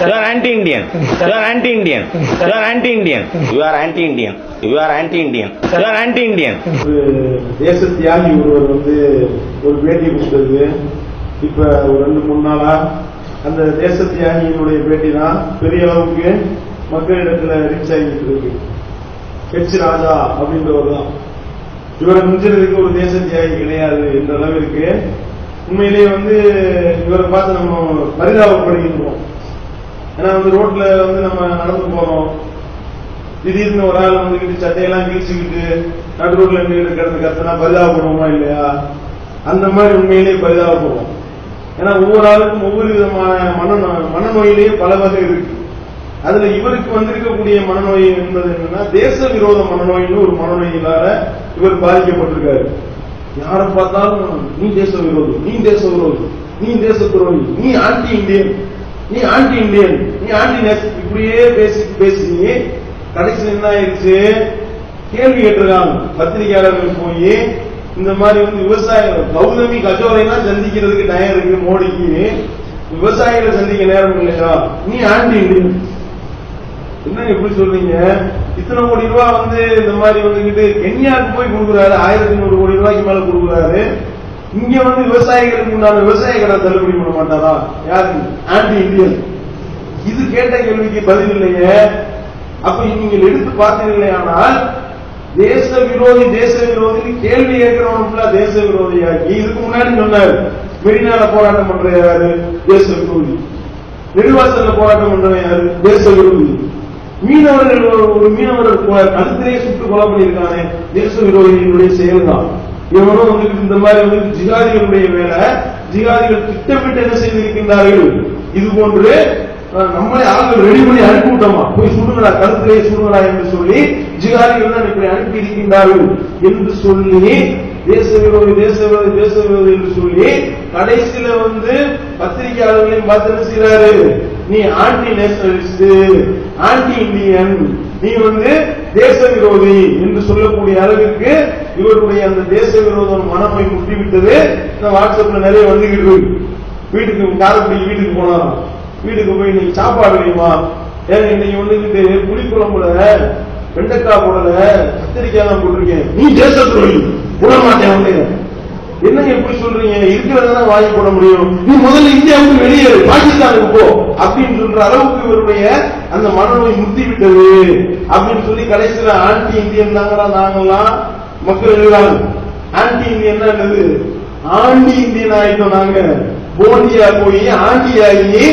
You are anti-Indian. You are anti-Indian. You are anti-Indian. You are anti-Indian. You are anti-Indian. You are anti-Indian. ஒரு தேச தியாகி ஒருவர் வந்து ஒரு பேட்டி கொடுத்தது இப்ப ஒரு ரெண்டு மூணு நாளா அந்த தேச தியாகியினுடைய பேட்டி தான் பெரிய அளவுக்கு மக்களிடத்துல ரீச் ஆகிட்டு இருக்கு ஹெச் ராஜா அப்படின்றவர் தான் இவரை மிஞ்சதுக்கு ஒரு தேச தியாகி கிடையாது என்ற அளவிற்கு உண்மையிலேயே வந்து இவரை பார்த்து நம்ம பரிதாபப்படுகின்றோம் ஏன்னா வந்து ரோட்ல வந்து நம்ம நடந்து போறோம். திடீர்னு ஒரு ஆள் வந்துகிட்டு சட்டையெல்லாம் கீழ்ச்சிக்கிட்டு நடு ரோட்ல நின்று கிடந்து கத்துனா பரிதாபப்படுவோமா இல்லையா? அந்த மாதிரி உண்மையிலேயே பரிதாபப்படுவோம். ஏன்னா ஒவ்வொரு ஆளுக்கும் ஒவ்வொரு விதமான மன மனநோயிலேயே பல வகை இருக்கு. அதுல இவருக்கு வந்திருக்கக்கூடிய மனநோய் என்பது என்னன்னா தேச விரோத மனநோயின்னு ஒரு மனநோயினால இவர் பாதிக்கப்பட்டிருக்காரு. யாரை பார்த்தாலும் நீ தேச விரோதம் நீ தேச விரோதம் நீ தேச துரோகி நீ ஆன்டி இந்தியன் நீ ஆன்டி இந்தியன் நீ ஆன்டி நேஷன் இப்படியே பேசி பேசி கடைசியில் என்ன ஆயிடுச்சு கேள்வி கேட்டிருக்காங்க. பத்திரிகையாளர்கள் போய் இந்த மாதிரி வந்து விவசாயிகள் கௌதமி கஜோலைனா சந்திக்கிறதுக்கு டயம் இருக்கு மோடிக்கு. விவசாயிகளை சந்திக்க நேரம் இல்லையா? நீ ஆண்டி இந்தியன். என்ன எப்படி சொல்றீங்க? இத்தனை கோடி ரூபாய் வந்து இந்த மாதிரி வந்துகிட்டு கென்யாவுக்கு போய் கொடுக்குறாரு. ஆயிரத்தி நூறு கோடி ரூபாய்க்கு மேல கொடுக்குறாரு. இங்க வந்து விவசாயிகளுக்கு உண்டான விவசாய கடன் தள்ளுபடி பண்ண மாட்டாரா? யாரு? Anti Indian. இது கேட்ட கேள்விக்கு பதில் இல்லையே. அப்ப நீங்கள் எடுத்து பார்த்தீர்களே ஆனால் தேச விரோதி தேச விரோதி கேள்வி கேட்கிறவன் தேச விரோதியாகி இதுக்கு முன்னாடி சொன்னார் மெரினால போராட்டம் பண்ற யாரு? தேச விரோதி. நெடுவாசல்ல போராட்டம் பண்றவன் யாரு? தேச விரோதி. மீனவர்கள் ஒரு- மீனவர்கள் மீனவர் கழுத்திலே சுட்டு கொலை பண்ணியிருக்கானே. தேச விரோதிகளுடைய செயல்தான். தான் இவனும் இந்த மாதிரி வந்து ஜிகாதிகளுடைய வேலை ஜிகாதிகள் திட்டமிட்டு என்ன செய்திருக்கின்றார்கள்? இது போன்று அஹ், நம்மளே ரெடி பண்ணி அனுப்பி விட்டோமா போய் சுடுங்களா கழுத்திலே சுடுங்களா என்று சொல்லி ஜிகாதிகள் தான் இப்படி அனுப்பி இருக்கின்றார்கள் என்று சொல்லி தேச விரோதி தேச விரோதி தேச விரோதி என்று சொல்லி கடைசியில வந்து பத்திரிகையாளர்களையும் பார்த்து என்ன செய்யறாரு நீ ஆன்டி நேஷனலிஸ்ட் ஆன்டி இந்தியன் நீ வந்து தேச விரோதி என்று சொல்லக்கூடிய அளவிற்கு இவருடைய அந்த தேச விரோத மனமை முட்டிவிட்டது. இந்த வாட்ஸ்அப்ல நிறைய வந்துகிட்டு இருக்கு. வீட்டுக்கு காரக்குடி வீட்டுக்கு போனாராம் வீட்டுக்கு போய் நீங்க சாப்பாடு வேணுமா? ஏன் இன்னைக்கு வந்துகிட்டு புளிக்குழம்புல வெண்டைக்காய் போடல? கத்திரிக்காய் தான் போட்டிருக்கேன். நீ தேச துறை விட மாட்டேன் என்ன என்னங்க எப்படி சொல்றீங்க? இருக்கிறதான வாங்கி போட முடியும். நீ முதல்ல இந்தியாவுக்கு வெளியே பாகிஸ்தானுக்கு போ. அப்படின்னு சொல்ற அளவுக்கு இவருடைய அந்த மனநோய் முத்தி விட்டது அப்படின்னு சொல்லி கடைசியில ஆன்டி இந்தியன் தாங்களா நாங்களாம் மக்கள் எழுதுறாங்க ஆன்டி இந்தியன் என்னது? ஆண்டி இந்தியன் ஆயிட்டோம் நாங்க. போண்டியா போய் ஆண்டி ஆகி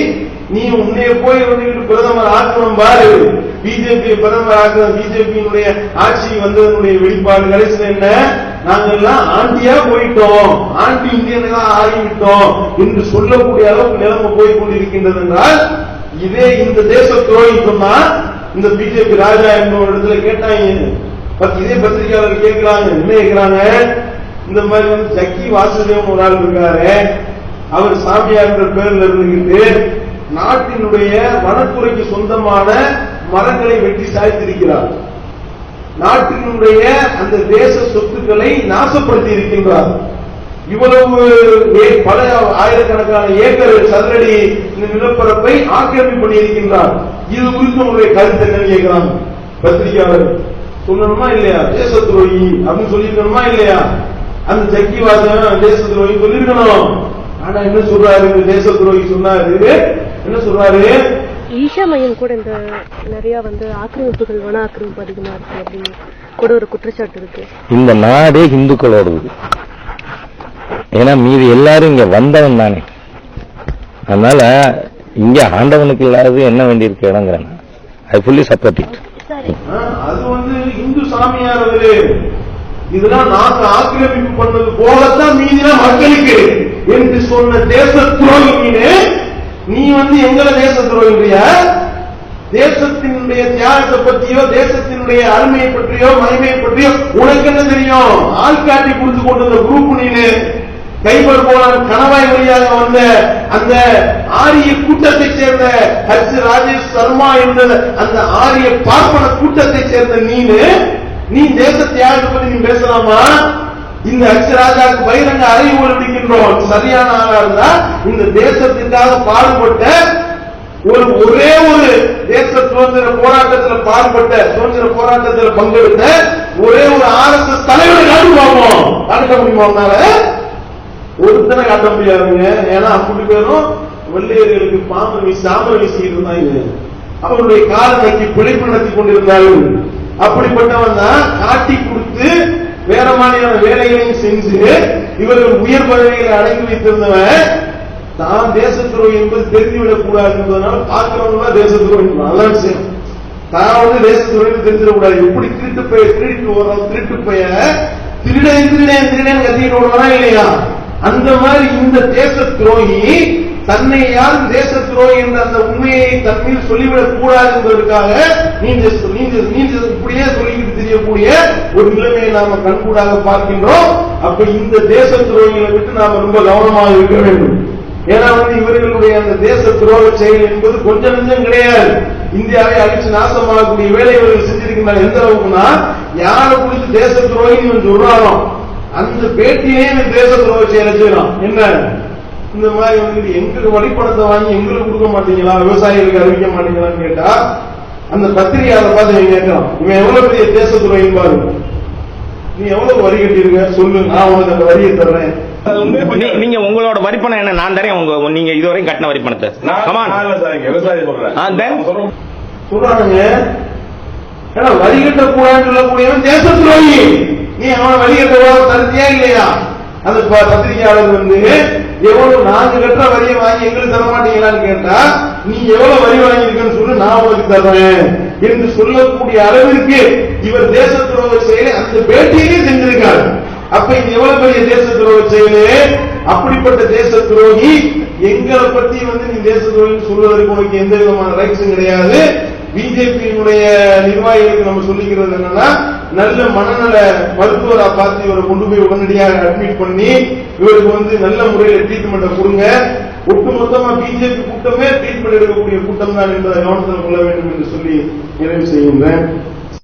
நீ உன்னைய போய் வந்துகிட்டு பிரதமர் ஆக்கணும் பாரு. பிஜேபி பிரதமர் ஆக்கணும் பிஜேபியினுடைய ஆட்சி வந்ததனுடைய வெளிப்பாடு கடைசியில் என்ன? நாங்கெல்லாம் ஆண்டியா போயிட்டோம். ஆண்டி இந்தியனா ஆகிவிட்டோம் என்று சொல்லக்கூடிய அளவுக்கு நிலைமை போய் கொண்டிருக்கின்றது என்றால் இதே இந்த தேச துரோகி சொன்னா இந்த பிஜேபி ராஜா என்ற இடத்துல கேட்டாங்க இதே பத்திரிகையாளர் கேட்கிறாங்க என்ன கேட்கிறாங்க? இந்த மாதிரி வந்து ஜக்கி வாசுதேவன் ஒரு ஆள் இருக்காரு. அவர் சாமியார்ன்ற பேர்ல இருந்துகிட்டு நாட்டினுடைய வனத்துறைக்கு சொந்தமான மரங்களை வெட்டி சாய்த்திருக்கிறார். நாட்டினுடைய அந்த தேச சொத்துக்களை நாசப்படுத்தி இருக்கின்றார். இவ்வளவு ஏ- பல ஆயிரக்கணக்கான ஏக்கர் சதுரடி இந்த நிலப்பரப்பை ஆக்கிரமிப்பு பண்ணியிருக்கின்றார். இது குறித்து உங்களுடைய கருத்து என்னன்னு கேட்கிறாங்க பத்திரிகையாளர் சொல்லணுமா இல்லையா? தேச துரோகி அப்படின்னு சொல்லியிருக்கணுமா இல்லையா? அந்த ஜக்கி வாசன் தேச துரோகி சொல்லியிருக்கணும். ஆனா என்ன சொல்றாரு? தேச துரோகி சொன்னாரு. என்ன சொல்றாரு? ஈஷா மையம் கூட இந்த நிறைய வந்து ஆக்கிரமிப்புகள் வன ஆக்கிரமிப்பு அதிகமா இருக்கு அப்படின்னு கூட ஒரு குற்றச்சாட்டு இருக்கு. இந்த நாடே இந்துக்களோடது. ஏன்னா மீதி எல்லாரும் இங்க வந்தவன் தானே. அதனால இங்க ஆண்டவனுக்கு இல்லாதது என்ன வேண்டியிருக்கு இடங்கிறேன் ஐ ஃபுல்லி சப்போர்ட் இட் அது வந்து இந்து சாமியார் அவரு இதெல்லாம் நாங்க ஆக்கிரமிப்பு பண்ணது போலத்தான் மீதினா மக்களுக்கு என்று சொன்ன தேச துரோகி மீனு நீ வந்து எங்களை தேச துரோகிறியா தேசத்தினுடைய தியாகத்தை பற்றியோ தேசத்தினுடைய அருமையை பற்றியோ மகிமையை பற்றியோ உனக்கு என்ன தெரியும்? ஆள்காட்டி கொடுத்து கொண்டு வந்த குரூப் நீனு. கைபர் போலான் கணவாய் வழியாக வந்த அந்த ஆரிய கூட்டத்தை சேர்ந்த ஹர்ஷ் ராஜேஷ் சர்மா என்ற அந்த ஆரிய பார்ப்பன கூட்டத்தை சேர்ந்த நீனு. நீ தேச தியாகத்தை பற்றி நீ பேசலாமா? இந்த ஹர்ஷ் ராஜாவுக்கு பகிரங்க அறிவுறுத்திக்கின்றோம் சரியான ஆளா இருந்தா இந்த தேசத்திற்காக பாடுபட்ட ஒரு ஒரே ஒரு தேச சுதந்திர போராட்டத்தில் பாடுபட்ட சுதந்திர போராட்டத்தில் பங்கெடுத்த ஒரே ஒரு ஆர்எஸ்எஸ் தலைவரை காட்டு பார்ப்போம். காட்ட முடியுமா ஒருத்தனை காட்ட முடியாதுங்க. ஏன்னா அப்படி பேரும் வெள்ளையர்களுக்கு பாம்பு வீசி சாம்பல் வீசி இருந்தாங்க. அவருடைய காலை நோக்கி பிழைப்பு நடத்தி கொண்டிருந்தார்கள். அப்படிப்பட்டவன் தான் காட்டி கொடுத்து வேற மாதிரியான வேலைகளையும் செஞ்சு இவர்கள் உயர் பதவிகளை அடங்கி வைத்திருந்தவன் தான் தேச துரோகி என்பது தெரிந்துவிடக் கூடாது என்பதனால பார்க்கிறவங்க தேச துரோகி நல்ல விஷயம். தான் வந்து தேச துரோகி தெரிஞ்சிடக்கூடாது. எப்படி திருட்டு பைய திருட்டு ஓரம் திருட்டு பைய திருடன் திருடன் திருடன் கத்திட்டு ஓடுவானா இல்லையா? அந்த மாதிரி இந்த தேச துரோகி தன்னை யாரும் தேச துரோகி என்ற அந்த உண்மையை தன் மீது சொல்லிவிடக் கூடாது என்பதற்காக நீங்க நீங்க நீங்க இப்படியே சொல்லிக்கிட்டு தெரியக்கூடிய ஒரு நிலைமையை நாம கண்கூடாக பார்க்கின்றோம். அப்ப இந்த தேச துரோகிகளை விட்டு நாம ரொம்ப கவனமாக இருக்க வேண்டும். ஏன்னா வந்து இவர்களுடைய அந்த தேச துரோக செயல் என்பது கொஞ்சம் நெஞ்சம் கிடையாது. இந்தியாவை அழிச்சு நாசமாகக்கூடிய வேலை இவர்கள் செஞ்சிருக்கின்றனர். எந்த அளவுக்குன்னா யாரை குறித்து தேச துரோகின்னு சொல்றாரோ அந்த பேட்டியே தேச துரோக செயலை செய்யறோம் என்ன? இந்த மாதிரி வந்து எங்களுக்கு வழிபணத்தை வாங்கி எங்களுக்கு கொடுக்க மாட்டீங்களா? விவசாயிகளுக்கு அறிவிக்க மாட்டீங்களான்னு கேட்டா அந்த பத்திரிகையாளர் பார்த்து இவன் கேட்கறான் இவன் எவ்வளவு பெரிய தேச துரோகி பாரு. நீ எவ்வளவு வரி கட்டியிருக்க? சொல்லு நான் உனக்கு அந்த வரியை தர்றேன். நீங்க உங்களோட வரிப்பணம் என்ன? நான் தரேன். உங்க நீங்க இதுவரையும் கட்டின வரிப்பணத்தை. கமான் விவசாயி சொல்றேன். ஆ, then? சொல்றானுங்க. ஏன்னா வரி கட்டக்கூடாதுன்னு சொல்லக்கூடியவன் தேச துரோகி நீ அவனை வரி கட்டக்கூடாது தருத்தியா இல்லையா? அந்த ப- பத்திரிகையாளர் வந்து எவ்வளவு நாங்க கட்டுற வரியை வாங்கி எங்களுக்கு தர மாட்டீங்களான்னு கேட்டா நீ எவ்வளவு வரி வாங்கியிருக்கன்னு சொல்லி நான் உனக்கு தர்றேன். என்று சொல்லக்கூடிய அளவிற்கு இவர் தேச துரோக செயலை அந்த பேட்டியிலே செஞ்சிருக்காரு அப்ப இது எவ்வளவு பெரிய தேச துரோக செயலு? அப்படிப்பட்ட தேச துரோகி எங்களை பத்தி வந்து நீ தேச துரோகின்னு சொல்வதற்கு உனக்கு எந்த விதமான ரைட்ஸும் கிடையாது. பிஜேபியினுடைய நிர்வாகிகளுக்கு நம்ம சொல்லிக்கிறது என்னன்னா நல்ல மனநல மருத்துவரா பார்த்து இவரை கொண்டு போய் உடனடியாக அட்மிட் பண்ணி இவருக்கு வந்து நல்ல முறையில் ட்ரீட்மெண்ட்டை கொடுங்க. ஒட்டுமொத்தமா பிஜேபி கூட்டமே ட்ரீட்மெண்ட் எடுக்கக்கூடிய கூட்டம் தான் என்பதை கவனத்தில் கொள்ள வேண்டும் என்று சொல்லி நிறைவு செய்கின்றேன்.